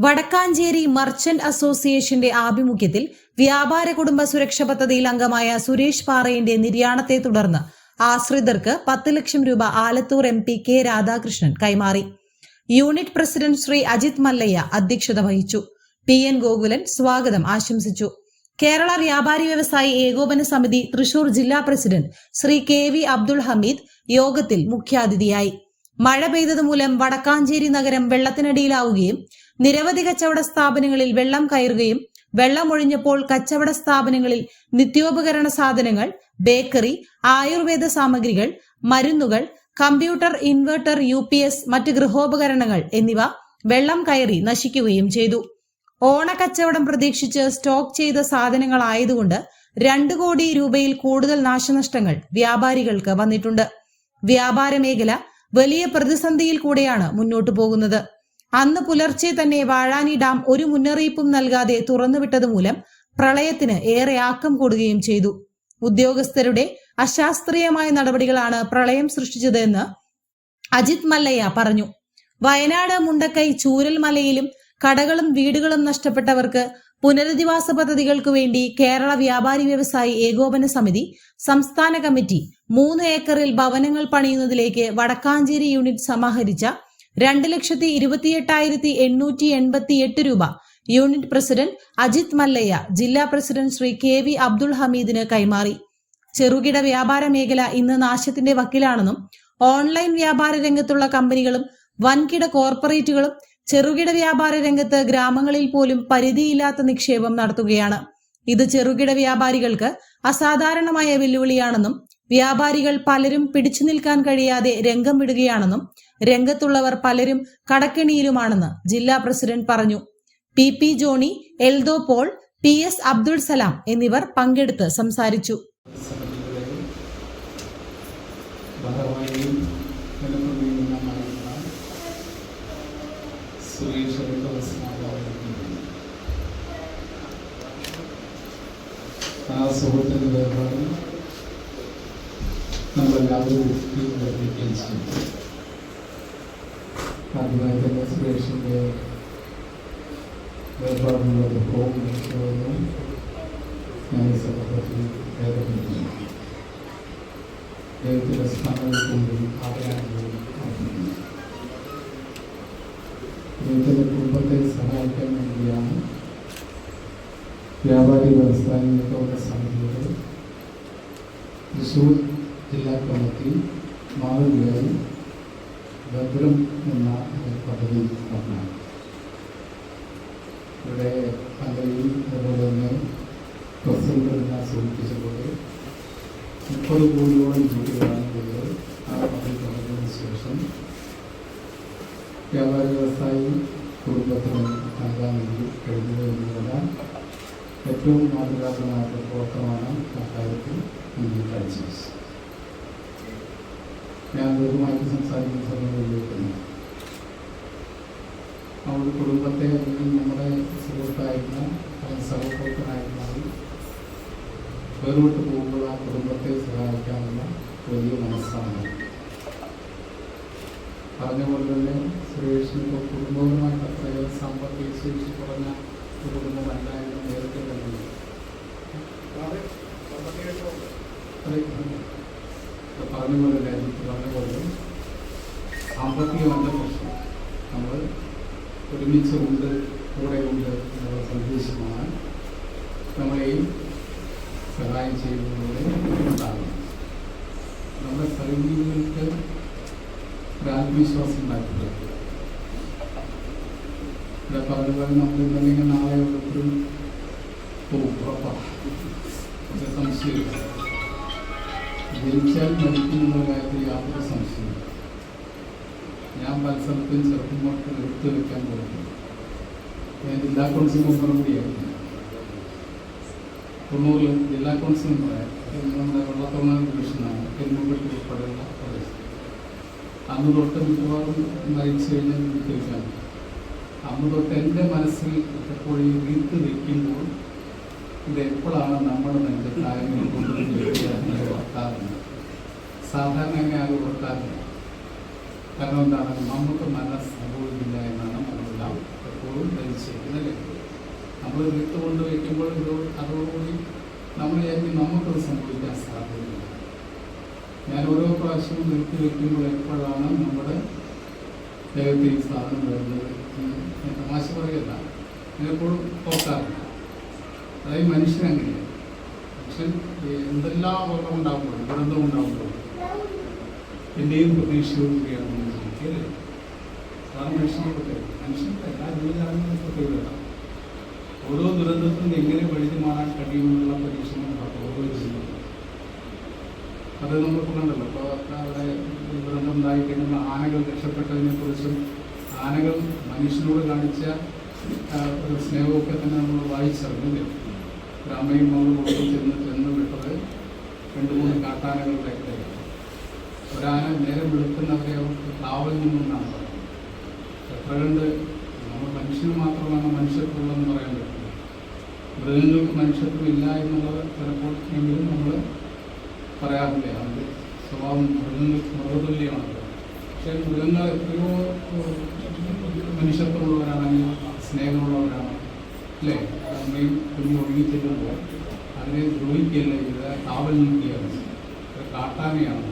Vadakkanchery merchant അസോസിയേഷന്റെ ആഭിമുഖ്യത്തിൽ വ്യാപാര കുടുംബ സുരക്ഷ പദ്ധതിയിൽ അംഗമായ സുരേഷ് പാറയിന്റെ നിര്യാണത്തെ തുടർന്ന് ആശ്രിതർക്ക് പത്ത് ലക്ഷം രൂപ Alathur M P K Radhakrishnan കൈമാറി. യൂണിറ്റ് പ്രസിഡന്റ് ശ്രീ അജിത് മല്ലയ്യ അധ്യക്ഷത വഹിച്ചു. പി എൻ ഗോകുലൻ സ്വാഗതം ആശംസിച്ചു. കേരള വ്യാപാരി വ്യവസായി ഏകോപന സമിതി തൃശൂർ ജില്ലാ president Shri K V Abdul Hameed യോഗത്തിൽ മുഖ്യാതിഥിയായി. മഴ പെയ്തതുമൂലം വടക്കാഞ്ചേരി നഗരം വെള്ളത്തിനടിയിലാവുകയും നിരവധി കച്ചവട സ്ഥാപനങ്ങളിൽ വെള്ളം കയറുകയും വെള്ളമൊഴിഞ്ഞപ്പോൾ കച്ചവട സ്ഥാപനങ്ങളിൽ നിത്യോപകരണ സാധനങ്ങൾ ബേക്കറി ആയുർവേദ സാമഗ്രികൾ മരുന്നുകൾ computer inverter U P S മറ്റ് ഗൃഹോപകരണങ്ങൾ എന്നിവ വെള്ളം കയറി നശിക്കുകയും ചെയ്തു. ഓണക്കച്ചവടം പ്രതീക്ഷിച്ച് സ്റ്റോക്ക് ചെയ്ത സാധനങ്ങളായതുകൊണ്ട് രണ്ടു കോടി രൂപയിൽ കൂടുതൽ നാശനഷ്ടങ്ങൾ വ്യാപാരികൾക്ക് വന്നിട്ടുണ്ട്. വ്യാപാര മേഖല വലിയ പ്രതിസന്ധിയിൽ കൂടെയാണ് മുന്നോട്ടു പോകുന്നത്. അന്ന് പുലർച്ചെ തന്നെ വാഴാനി ഡാം ഒരു മുന്നറിയിപ്പും നൽകാതെ തുറന്നുവിട്ടത് മൂലം പ്രളയത്തിന് ഏറെ ആക്കം കൂടുകയും ചെയ്തു. ഉദ്യോഗസ്ഥരുടെ അശാസ്ത്രീയമായ നടപടികളാണ് പ്രളയം സൃഷ്ടിച്ചതെന്ന് അജിത് മല്ലയ്യ പറഞ്ഞു. വയനാട് മുണ്ടക്കൈ ചൂരൽ മലയിലും കടകളും വീടുകളും നഷ്ടപ്പെട്ടവർക്ക് പുനരധിവാസ പദ്ധതികൾക്കു വേണ്ടി കേരള വ്യാപാരി വ്യവസായി ഏകോപന സമിതി സംസ്ഥാന കമ്മിറ്റി മൂന്ന് ഏക്കറിൽ ഭവനങ്ങൾ പണിയുന്നതിലേക്ക് വടക്കാഞ്ചേരി യൂണിറ്റ് സമാഹരിച്ച രണ്ട് ലക്ഷത്തി ഇരുപത്തിയെട്ടായിരത്തി എണ്ണൂറ്റി എൺപത്തി എട്ട് രൂപ. യൂണിറ്റ് പ്രസിഡന്റ് അജിത് മല്ലയ്യ ജില്ലാ president Shri K V Abdul ഹമീദിന് കൈമാറി. ചെറുകിട വ്യാപാര മേഖല ഇന്ന് നാശത്തിന്റെ വക്കിലാണെന്നും ഓൺലൈൻ വ്യാപാര രംഗത്തുള്ള കമ്പനികളും വൻകിട കോർപ്പറേറ്റുകളും ചെറുകിട വ്യാപാര രംഗത്ത് ഗ്രാമങ്ങളിൽ പോലും പരിധിയില്ലാത്ത നിക്ഷേപം നടത്തുകയാണ്. ഇത് ചെറുകിട വ്യാപാരികൾക്ക് അസാധാരണമായ വെല്ലുവിളിയാണെന്നും വ്യാപാരികൾ പലരും പിടിച്ചു നിൽക്കാൻ കഴിയാതെ രംഗം വിടുകയാണെന്നും രംഗത്തുള്ളവർ പലരും കടക്കെണിയിലുമാണെന്ന് ജില്ലാ പ്രസിഡന്റ് പറഞ്ഞു. P P Johny Eldho Paul P S Abdul Salam എന്നിവർ പങ്കെടുത്ത് സംസാരിച്ചു. ആ സുഹൃത്തിന്റെ നമ്മളെല്ലാവരും ആദ്യമായി തന്നെ സുരേഷിൻ്റെ വേർപാടിനുള്ള ദുഃഖവും ലക്ഷ്യവും ഞാൻ ഈ സന്ദർഭത്തിൽ രേഖപ്പെടുത്തുന്നു ദൈവത്തിൻ്റെ സ്ഥാനങ്ങളിൽ കൊണ്ടും ആദരാഞ്ജലിയും അർപ്പിക്കുന്നു ദൈവത്തിൻ്റെ കുടുംബത്തെ സഹായിക്കാൻ വേണ്ടിയാണ് വ്യാപാരി വ്യവസായ ഏകോപന സമിതിയുടെ തൃശ്ശൂർ ജില്ലാ കമ്മിറ്റി മാതൃകയായി ഭദ്രം എന്ന പദ്ധതി നടന്നു ഇവിടെ പദ്ധതി അതുപോലെ തന്നെ പ്രസിഡന്റ് സൂചിപ്പിച്ചതുപോലെ മുപ്പത് കോടിയോളം രൂപയാണ് ഇത് ആ പദ്ധതി തുടങ്ങിയതിനു ശേഷം വ്യാപാര വ്യവസായി കുടുംബത്തിന് നൽകാൻ വേണ്ടി കഴിഞ്ഞത് എന്നുള്ള ഏറ്റവും മാതൃകാപരമായിട്ടുള്ള പ്രവർത്തനമാണ് അക്കാര്യത്തിൽ ഇന്ത്യൻ കാഴ്ചവെച്ചത് ഞാൻ ദീർഘമായിട്ട് സംസാരിക്കുന്ന സമയങ്ങളിലേക്കുന്നു അവരുടെ കുടുംബത്തെ അല്ലെങ്കിൽ നമ്മുടെ സുഹൃത്തായിരുന്ന അല്ലെങ്കിൽ സഹപ്രവർത്തനായിരുന്നാലും വേർവിട്ട് പോകുമ്പോൾ ആ കുടുംബത്തെ സഹായിക്കാനുള്ള വലിയ മനസ്സാണ്. പറഞ്ഞ പോലെ തന്നെ സുരേഷിന് ഇപ്പോൾ കുടുംബപരമായിട്ട് അത്രയേറെ സാമ്പത്തിക ശേഷി കുറഞ്ഞ ഒരു കുടുംബമല്ല എന്ന് നേരത്തെ തന്നെ. പറഞ്ഞ രാജ്യത്ത് പറഞ്ഞ പോലെ സാമ്പത്തികമല്ല പ്രശ്നം നമ്മൾ ഒരുമിച്ച് ഉണ്ട് കൂടെ ഉണ്ട് എന്നുള്ള സന്ദേശമാണ് നമ്മളെയും സഹായം ചെയ്യുന്നതിലൂടെ ഉണ്ടാകുന്നത്. നമ്മുടെ സൈനികർക്ക് ഒരു ആത്മവിശ്വാസം ഉണ്ടാക്കുക ഇവിടെ പറഞ്ഞ പോലെ നമ്മൾ ഇന്നല്ലെങ്കിൽ നാളെ ഓരോരുത്തരും ഉറപ്പാണ് സംശയമില്ല. ജനിച്ചാൽ മരിക്കുന്നുള്ള കാര്യത്തിൽ യാതൊരു സംശയമില്ല ഞാൻ മത്സരത്തിൽ ചെറുപ്പം മക്കൾ എടുത്തു വെക്കാൻ പോകുന്നു. ഞാൻ ജില്ലാ കൗൺസിൽ മെമ്പറും കൂടിയായിരുന്നു തൊണ്ണൂറിൽ ജില്ലാ കൗൺസിൽ മെമ്പറായി നമ്മുടെ വെള്ളത്തോണ ഡിവിഷനാണ് പെരുമ്പുകൾ ഉൾപ്പെടെയുള്ള പ്രദേശം. അന്ന് തൊട്ട് മിക്കവാറും മരിച്ചു കഴിഞ്ഞാൽ വീട്ടിലേക്കാണ് അന്ന് തൊട്ട് എന്റെ മനസ്സിൽ എപ്പോഴും വീട്ട് വയ്ക്കുമ്പോൾ ഇത് എപ്പോഴാണ് നമ്മുടെ നെഞ്ച കാര്യങ്ങൾ കൊണ്ടുവരുന്നത് ഉറക്കാറുണ്ട് സാധാരണ അങ്ങനെ അത് ഓർക്കാറില്ല. കാരണം എന്താണ്? നമുക്ക് മരണം സംഭവിക്കില്ല എന്നാണ് നമ്മളെല്ലാം എപ്പോഴും ധരിച്ചു നമ്മൾ വിത്ത് കൊണ്ട് വയ്ക്കുമ്പോൾ അതോടുകൂടി നമ്മൾ വിചാരിക്കും നമുക്കത് സംഭവിക്കാൻ സാധ്യതയില്ല. ഞാൻ ഓരോ പ്രാവശ്യവും നിർത്തി വയ്ക്കുമ്പോൾ എപ്പോഴാണ് നമ്മുടെ ദൈവത്തിൽ സാധനം വരുന്നത് ഞാൻ തമാശ പറയല്ല. ഞാനെപ്പോഴും ഓർക്കാറില്ല അതായത് മനുഷ്യനങ്ങനെയാണ് മനുഷ്യൻ എന്തെല്ലാം അപകടം ഉണ്ടാകുമ്പോഴും ദുരന്തം ഉണ്ടാകുമ്പോഴും എന്റെയും പ്രതീക്ഷയും കൂടിയാണ് അല്ലേ? അതാണ് പ്രത്യേകത മനുഷ്യന്റെ എല്ലാ ജീവജാലങ്ങളും പ്രത്യേകത ഓരോ ദുരന്തത്തിനും എങ്ങനെ വഴുതി മാറാൻ കഴിയുമെന്നുള്ള പരീക്ഷണം ഓരോ ജീവിതം അത് നമ്മൾ കണ്ടല്ലോ. അപ്പോൾ അവിടെ ദുരന്തം ഉണ്ടായിക്കഴിഞ്ഞ ആനകൾ രക്ഷപ്പെട്ടതിനെ കുറിച്ചും ആനകൾ മനുഷ്യനോട് കാണിച്ച ഒരു സ്നേഹമൊക്കെ തന്നെ നമ്മൾ വായിച്ചറിഞ്ഞില്ലേ ഒരു അമ്മയും മകളും കൊടുത്തു ചെന്ന് ചെന്ന് വിട്ടത് രണ്ട് മൂന്ന് കാട്ടാനകളുടെ ഇടയിലാണ് ഒരാന നേരം വെളുക്കുന്നവരെ അവർക്ക് കാവൽ നിന്നാണ് പറയുന്നത് എത്ര കണ്ട് നമ്മൾ മനുഷ്യന് മാത്രമാണ് മനുഷ്യത്വമുള്ളതെന്ന് പറയാൻ പറ്റില്ല. മൃഗങ്ങൾക്ക് മനുഷ്യത്വം ഇല്ല എന്നുള്ളത് ചിലപ്പോൾ എങ്കിലും നമ്മൾ പറയാറില്ല. അതിന്റെ സ്വഭാവം മൃഗങ്ങൾക്ക് മൃഗതുല്യമാണ് പക്ഷേ മൃഗങ്ങൾ എത്രയോ മനുഷ്യത്വമുള്ളവരാണെങ്കിൽ സ്നേഹമുള്ളവരാണ്. അല്ലേ? അമ്മയും കുഞ്ഞു ഒഴുകി ചെല്ലുമ്പോൾ അതിനെ ദ്രോഹിക്കുകയല്ല ചെയ്ത് കാവൽ നിൽക്കുകയാണ് കാട്ടാനയാണ്.